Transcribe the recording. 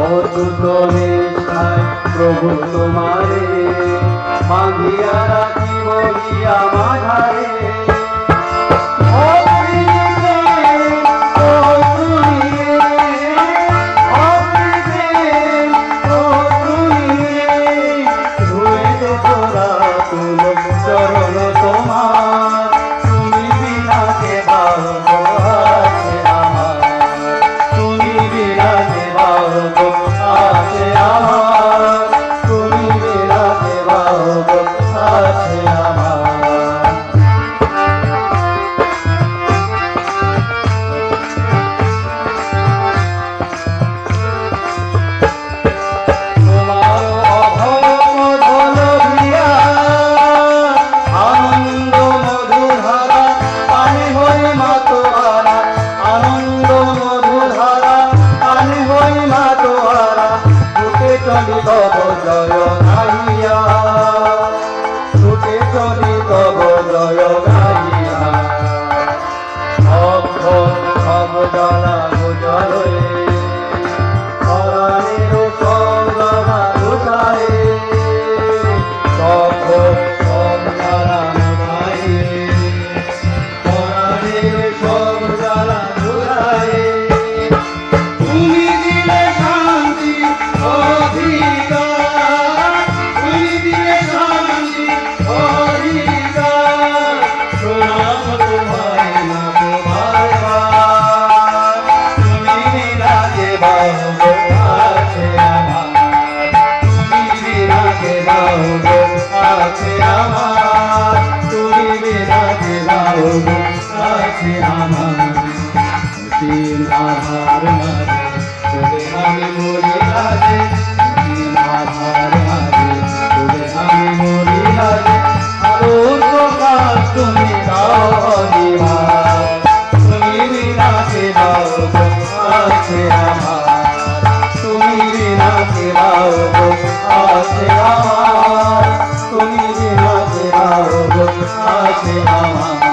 অটুট নিষ্ঠায় প্রভু তোমারে মাগিয়া রাখিব আমার সব ডলা রাধা শ্রীম রাধার মাঝে তোরে আমি মরি রাধে শ্রীম রাধার মাঝে তোরে আমি মরি রাধে আলো প্রকাশ তুমি দাও দিবা তুমি বিনাকে দাও আছে আমার, তুমি বিনাকে দাও আছে আমার, তুমি বিনাকে দাও আছে আমার।